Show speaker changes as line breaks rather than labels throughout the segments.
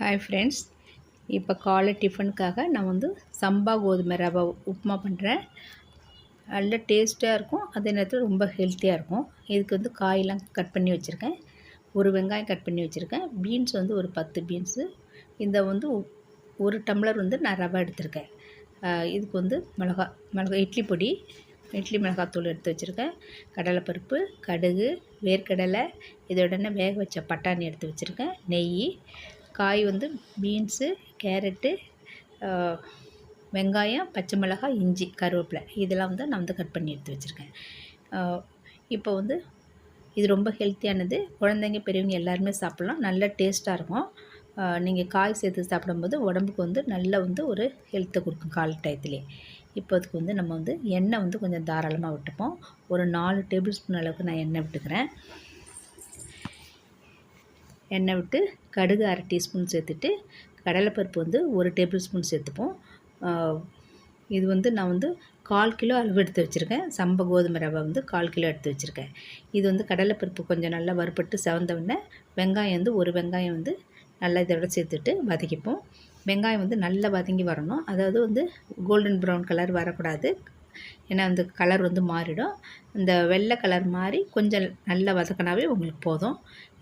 Hi friends இப்போ காலை டிஃபனுக்காக நான் வந்து சம்பா கோதுமை ரவை உப்புமா பண்ணுறேன் நல்ல டேஸ்ட்டாக இருக்கும். அதே நேரத்தில் ரொம்ப ஹெல்த்தியாக இருக்கும். இதுக்கு வந்து காயெல்லாம் கட் பண்ணி வச்சுருக்கேன். ஒரு வெங்காயம் கட் பண்ணி வச்சுருக்கேன். பீன்ஸ் வந்து ஒரு பத்து பீன்ஸு இந்த வந்து ஒரு டம்ளர் வந்து நான் ரவை எடுத்திருக்கேன். இதுக்கு வந்து மிளகா மிளகா இட்லி பொடி இட்லி மிளகாத்தூள் எடுத்து வச்சுருக்கேன். கடலைப்பருப்பு கடுகு வேர்க்கடலை இதோடனே வேக வச்ச பட்டாணி எடுத்து வச்சுருக்கேன். நெய் காய் வந்து பீன்ஸு கேரட்டு வெங்காயம் பச்சை மிளகாய் இஞ்சி கருவேப்பிலை. இதெல்லாம் வந்து நான் வந்து கட் பண்ணி எடுத்து வச்சுருக்கேன். இப்போ வந்து இது ரொம்ப ஹெல்த்தியானது. குழந்தைங்க பெரியவங்க எல்லாருமே சாப்பிட்லாம். நல்ல டேஸ்ட்டாக இருக்கும். நீங்கள் காய் சேர்த்து சாப்பிடும்போது உடம்புக்கு வந்து நல்ல வந்து ஒரு ஹெல்த்தை கொடுக்கும் காலை டயத்துலேயே இப்போ அதுக்கு வந்து நம்ம வந்து எண்ணெய் வந்து கொஞ்சம் தாராளமாக விட்டுப்போம். ஒரு நாலு டேபிள் ஸ்பூன் அளவுக்கு நான் எண்ணெய் விட்டுக்கிறேன். எண்ணெய் விட்டு கடுகு அரை டீஸ்பூன் சேர்த்துட்டு கடலைப்பருப்பு வந்து ஒரு டேபிள் ஸ்பூன் சேர்த்துப்போம். இது வந்து நான் வந்து கால் கிலோ அளவு எடுத்து வச்சுருக்கேன். சம்ப கோதுமை ரவை வந்து கால் கிலோ எடுத்து வச்சுருக்கேன். இது வந்து கடலைப்பருப்பு கொஞ்சம் நல்லா வறுப்பட்டு செவந்தவுடனே வெங்காயம் வந்து ஒரு வெங்காயம் வந்து நல்லா இதோட சேர்த்துட்டு வதக்கிப்போம். வெங்காயம் வந்து நல்லா வதங்கி வரணும். அதாவது வந்து கோல்டன் ப்ரௌன் கலர் வரக்கூடாது. ஏன்னா அந்த கலர் வந்து மாறிடும். இந்த வெள்ளை கலர் மாறி கொஞ்சம் நல்லா வதக்கினாவே உங்களுக்கு போதும்.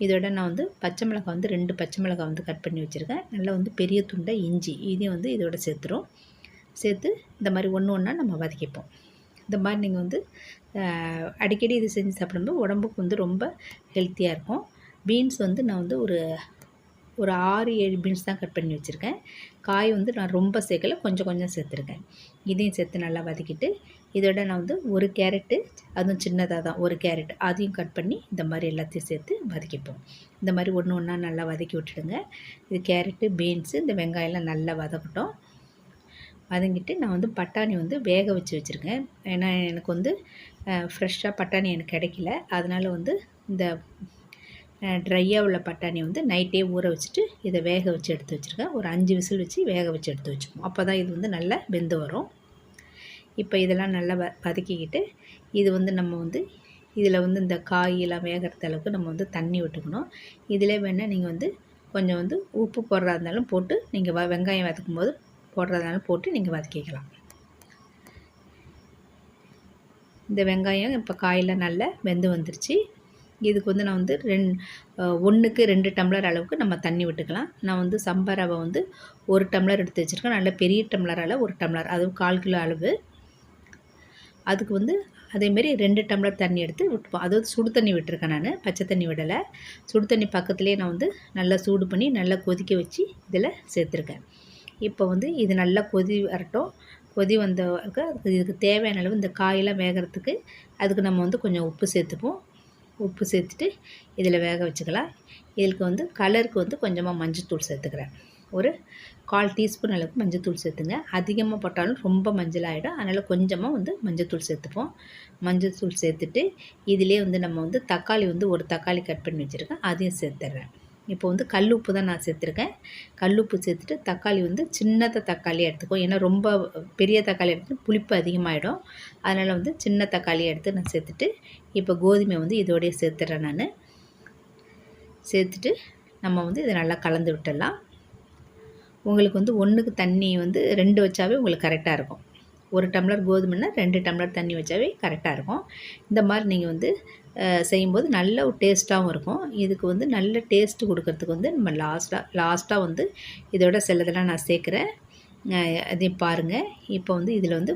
இதோட நான் வந்து பச்சை மிளகாய் வந்து ரெண்டு பச்சை மிளகாய் வந்து கட் பண்ணி வச்சுருக்கேன். நல்லா வந்து பெரிய துண்டை இஞ்சி இதையும் வந்து இதோட சேர்த்துரும். சேர்த்து இந்த மாதிரி ஒன்று ஒன்றா நம்ம வதக்கிப்போம். இந்த மாதிரி நீங்கள் வந்து அடிக்கடி இது செஞ்சு சாப்பிடும்போது உடம்புக்கு வந்து ரொம்ப ஹெல்த்தியாக இருக்கும். பீன்ஸ் வந்து நான் வந்து ஒரு ஒரு ஆறு ஏழு பீன்ஸ் தான் கட் பண்ணி வச்சுருக்கேன். காய் வந்து நான் ரொம்ப சேர்க்கல கொஞ்சம் கொஞ்சம் சேர்த்துருக்கேன். இதையும் சேர்த்து நல்லா வதக்கிட்டு இதோட நான் வந்து ஒரு கேரட்டு அதுவும் சின்னதாக தான் ஒரு கேரட் அதையும் கட் பண்ணி இந்த மாதிரி எல்லாத்தையும் சேர்த்து வதக்கிப்போம். இந்த மாதிரி ஒன்று ஒன்றா நல்லா வதக்கி விட்டுடுங்க. இது கேரட்டு பீன்ஸு இந்த வெங்காயம்லாம் நல்லா வதக்கட்டும். வதங்கிட்டு நான் வந்து பட்டாணி வந்து வேக வச்சு வச்சுருக்கேன். ஏன்னா எனக்கு வந்து ஃப்ரெஷ்ஷாக பட்டாணி எனக்கு கிடைக்கல. அதனால் வந்து இந்த ட்ரையாக உள்ள பட்டாணி வந்து நைட்டே ஊற வச்சுட்டு இதை வேக வச்சு எடுத்து வச்சுருக்கேன் ஒரு அஞ்சு விசில் வச்சு வேக வச்சு எடுத்து வச்சுப்போம் அப்போ தான் இது வந்து நல்லா வெந்து வரும். இப்போ இதெல்லாம் நல்லா வ வதக்கிக்கிட்டு இது வந்து நம்ம வந்து இதில் வந்து இந்த காயெல்லாம் வேகிறது அளவுக்கு நம்ம வந்து தண்ணி விட்டுக்கணும். இதில் வேணால் நீங்கள் வந்து கொஞ்சம் வந்து உப்பு போடுறதா இருந்தாலும் போட்டு நீங்கள் வ வெங்காயம் வதக்கும் போது போடுறதாலும் போட்டு நீங்கள் வதக்கிக்கலாம். இந்த வெங்காயம் இப்போ காயெல்லாம் நல்லா வெந்து வந்துருச்சு. இதுக்கு வந்து நான் வந்து ரெண் ஒன்றுக்கு ரெண்டு டம்ளர் அளவுக்கு நம்ம தண்ணி விட்டுக்கலாம். நான் வந்து சம்பா ரவை வந்து ஒரு டம்ளர் எடுத்து வச்சுருக்கேன். நல்ல பெரிய டம்ளரால் ஒரு டம்ளர். அதுவும் கால் கிலோ அளவு. அதுக்கு வந்து அதேமாரி ரெண்டு டம்ளர் தண்ணி எடுத்து விட்டுப்போம். அதாவது சுடு தண்ணி விட்டுருக்கேன் நான். பச்சை தண்ணி விடலை. சுடு தண்ணி பக்கத்துலேயே நான் வந்து நல்லா சூடு பண்ணி நல்லா கொதிக்க வச்சு இதில் சேர்த்துருக்கேன். இப்போ வந்து இது நல்லா கொதி வரட்டும். கொதி வந்த இதுக்கு தேவையான அளவு இந்த காயெல்லாம் வேகிறதுக்கு அதுக்கு நம்ம வந்து கொஞ்சம் உப்பு சேர்த்துப்போம். உப்பு சேர்த்துட்டு இதில் வேக வச்சுக்கலாம். இதுக்கு வந்து கலருக்கு வந்து கொஞ்சமாக மஞ்சத்தூள் சேர்த்துக்கிறேன். ஒரு கால் டீஸ்பூன் அளவுக்கு மஞ்சத்தூள் சேர்த்துங்க. அதிகமாக போட்டாலும் ரொம்ப மஞ்சள் ஆகிடும் அதனால் கொஞ்சமாக வந்து மஞ்சத்தூள் சேர்த்துப்போம். மஞ்சத்தூள் சேர்த்துட்டு இதிலே வந்து நம்ம வந்து தக்காளி வந்து ஒரு தக்காளி கட் பண்ணி வச்சுருக்கேன். அதையும் சேர்த்துட்றேன் இப்போ வந்து கல் உப்பு தான் நான் சேர்த்துருக்கேன். கல் உப்பு சேர்த்துட்டு தக்காளி வந்து சின்னத்தை தக்காளி எடுத்துக்கோ ஏன்னா ரொம்ப பெரிய தக்காளி எடுத்து புளிப்பு அதிகமாகிடும் அதனால் வந்து சின்ன தக்காளி எடுத்து நான் சேர்த்துட்டு இப்போ கோதுமை வந்து இதோடய சேர்த்துட்றேன் நான். சேர்த்துட்டு நம்ம வந்து இதை நல்லா கலந்து விட்டுடலாம். உங்களுக்கு வந்து ஒன்றுக்கு தண்ணி வந்து ரெண்டு வச்சாவே உங்களுக்கு கரெக்டாக இருக்கும். ஒரு டம்ளர் கோதுமைன்னா ரெண்டு டம்ளர் தண்ணி வச்சாவே கரெக்டாக இருக்கும். இந்த மாதிரி நீங்கள் வந்து செய்யும்போது நல்ல ஒரு டேஸ்ட்டாகவும் இருக்கும். இதுக்கு வந்து நல்ல டேஸ்ட்டு கொடுக்கறதுக்கு வந்து நம்ம லாஸ்ட்டாக லாஸ்ட்டாக வந்து இதோட சிலதெல்லாம் நான் சேர்க்குறேன். அதையும் பாருங்கள் இப்போ வந்து இதில் வந்து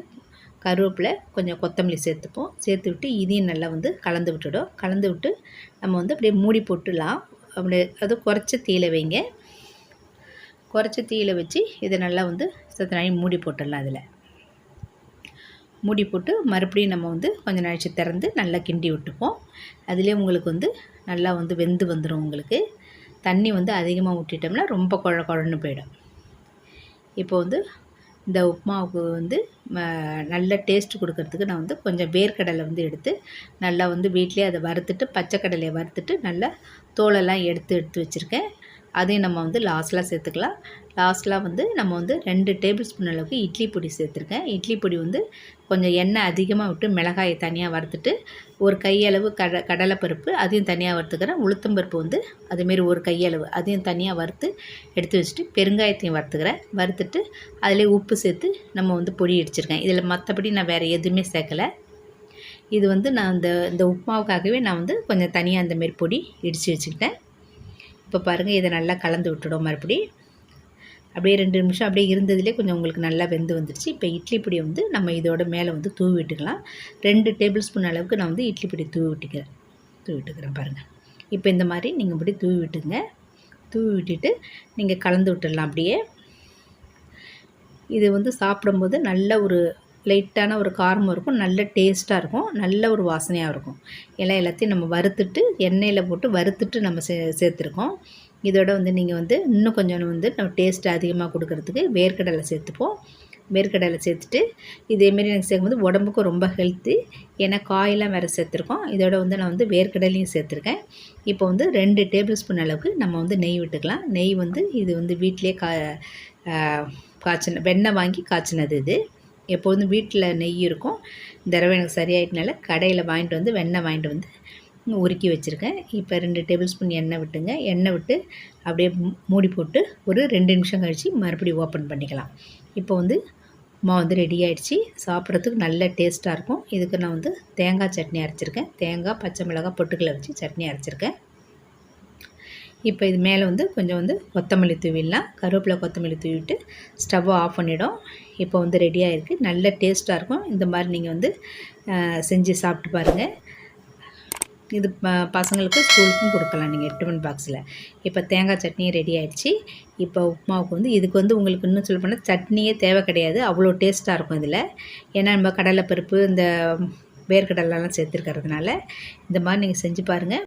கருவேப்பிலை கொஞ்சம் கொத்தமல்லி சேர்த்துப்போம். சேர்த்து விட்டு இதையும் நல்லா வந்து கலந்து விட்டுடும். கலந்து விட்டு நம்ம வந்து அப்படியே மூடி போட்டுடலாம். அப்படியே அது குறைச்ச தீயில வைங்க. குறைச்ச தீயில வச்சு இதை நல்லா வந்து சத்து மூடி போட்டுடலாம் அதில் மூடி போட்டு மறுபடியும் நம்ம வந்து கொஞ்சம் நினச்சி திறந்து நல்லா கிண்டி விட்டுப்போம். அதிலே உங்களுக்கு வந்து நல்லா வந்து வெந்து வந்துடும் உங்களுக்கு. தண்ணி வந்து அதிகமாக விட்டுட்டோம்னா ரொம்ப குழ குழன்னு போயிடும். இப்போ வந்து இந்த உப்புமாவுக்கு வந்து நல்ல டேஸ்ட் கொடுக்கறதுக்கு நான் வந்து கொஞ்சம் வேர்க்கடலை வந்து எடுத்து நல்லா வந்து வீட்லேயே அதை வறுத்துட்டு பச்சை கடலையை வறுத்துட்டு நல்லா தோலெல்லாம் எடுத்து எடுத்து வச்சுருக்கேன். அதையும் நம்ம வந்து லாஸ்ட்டில் சேர்த்துக்கலாம். லாஸ்ட்டில் வந்து நம்ம வந்து ரெண்டு டேபிள் ஸ்பூன் அளவுக்கு இட்லி பொடி சேர்த்துருக்கேன். இட்லி பொடி வந்து கொஞ்சம் எண்ணெய் அதிகமாக விட்டு மிளகாயை தனியாக வறுத்துட்டு ஒரு கையளவு கட கடலைப்பருப்பு அதையும் தனியாக வறுத்துக்கிறேன். உளுத்தம்பருப்பு வந்து அதுமாரி ஒரு கையளவு அதையும் தனியாக வறுத்து எடுத்து வச்சுட்டு பெருங்காயத்தையும் வறுத்துக்கிறேன். வறுத்துட்டு அதிலே உப்பு சேர்த்து நம்ம வந்து பொடி அடிச்சிருக்கேன். இதில் மற்றபடி நான் வேறு எதுவுமே சேர்க்கலை. இது வந்து நான் இந்த இந்த உப்புமாவுக்காகவே நான் வந்து கொஞ்சம் தனியாக அந்தமாரி பொடி இடித்து வச்சுக்கிட்டேன். இப்போ பாருங்கள் இதை நல்லா கலந்து விட்டுடும் மறுபடி. அப்படியே ரெண்டு நிமிஷம் அப்படியே இருந்ததுலேயே கொஞ்சம் உங்களுக்கு நல்லா வெந்து வந்துடுச்சு இப்போ இட்லி பொடி வந்து நம்ம இதோட மேலே வந்து தூவி விட்டுக்கலாம். ரெண்டு டேபிள் ஸ்பூன் அளவுக்கு நான் வந்து இட்லி பொடி தூவி விட்டுக்கிறேன். தூவி விட்டுக்கிறேன் பாருங்கள் இப்போ இந்த மாதிரி நீங்கள் இப்படி தூவி விட்டுங்க. தூவி விட்டுட்டு நீங்கள் கலந்து விட்டுடலாம் அப்படியே. இது வந்து சாப்பிடும்போது நல்ல ஒரு லைட்டான ஒரு காரமும் இருக்கும். நல்ல டேஸ்ட்டாக இருக்கும். நல்ல ஒரு வாசனையாக இருக்கும். எல்லாம் எல்லாத்தையும் நம்ம வறுத்துட்டு எண்ணெயில் போட்டு வறுத்துட்டு நம்ம சே சேர்த்துருக்கோம். இதோட வந்து நீங்கள் வந்து இன்னும் கொஞ்சம் வந்து நம்ம டேஸ்ட் அதிகமாக கொடுக்கறதுக்கு வேர்க்கடலை சேர்த்துப்போம். வேர்க்கடலை சேர்த்துட்டு இதேமாரி எனக்கு சேர்க்கும்போது உடம்புக்கும் ரொம்ப ஹெல்த்தி ஏன்னா காயெல்லாம் வேறு சேர்த்துருக்கோம். இதோட வந்து நான் வந்து வேர்க்கடலையும் சேர்த்துருக்கேன். இப்போ வந்து ரெண்டு டேபிள் ஸ்பூன் அளவுக்கு நம்ம வந்து நெய் விட்டுக்கலாம். நெய் வந்து இது வந்து வீட்டிலே கா காய்ச்சின வெண்ணெய் வாங்கி காய்ச்சினது இது. எப்போதும் வீட்டில் நெய் இருக்கும். இந்த தடவை எனக்கு சரியாயிட்டனால கடையில் வாங்கிட்டு வந்து வெண்ணெய் வாங்கிட்டு வந்து உருக்கி வச்சுருக்கேன். இப்போ ரெண்டு டேபிள் ஸ்பூன் எண்ணெய் விட்டுங்க. எண்ணெய் விட்டு அப்படியே மூடி போட்டு ஒரு ரெண்டு நிமிஷம் கழித்து மறுபடியும் ஓப்பன் பண்ணிக்கலாம். இப்போ வந்து மா வந்து ரெடி ஆகிடுச்சி சாப்பிட்றதுக்கு நல்ல டேஸ்ட்டாக இருக்கும். இதுக்கு நான் வந்து தேங்காய் சட்னி அரைச்சிருக்கேன். தேங்காய் பச்சை மிளகாய் பொட்டுக்களை வச்சு சட்னி அரைச்சிருக்கேன். இப்போ இது மேலே வந்து கொஞ்சம் வந்து கொத்தமல்லி தூவிடலாம். கருவேப்பிலை கொத்தமல்லி தூவிட்டு ஸ்டவ்வை ஆஃப் பண்ணிவிடும் இப்போ வந்து ரெடியாக இருக்குது நல்ல டேஸ்ட்டாக இருக்கும். இந்த மாதிரி நீங்கள் வந்து செஞ்சு சாப்பிட்டு பாருங்கள் இது பசங்களுக்கு ஸ்கூலுக்கும் கொடுக்கலாம். நீங்கள் டிஃபன் பாக்ஸில் இப்போ தேங்காய் சட்னியும் ரெடி ஆகிடுச்சு இப்போ உப்புமாவுக்கு வந்து இதுக்கு வந்து உங்களுக்கு இன்னும் சொல்ல போனால் சட்னியே தேவை கிடையாது. அவ்வளோ டேஸ்ட்டாக இருக்கும் இதில். ஏன்னா நம்ம கடலைப்பருப்பு இந்த வேர்க்கடலாம் சேர்த்துருக்கிறதுனால இந்த மாதிரி நீங்கள் செஞ்சு பாருங்கள்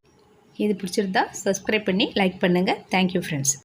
இது பிடிச்சிருந்தா சப்ஸ்கிரைப் பண்ணி லைக் பண்ணுங்கள் தேங்க்யூ ஃப்ரெண்ட்ஸ்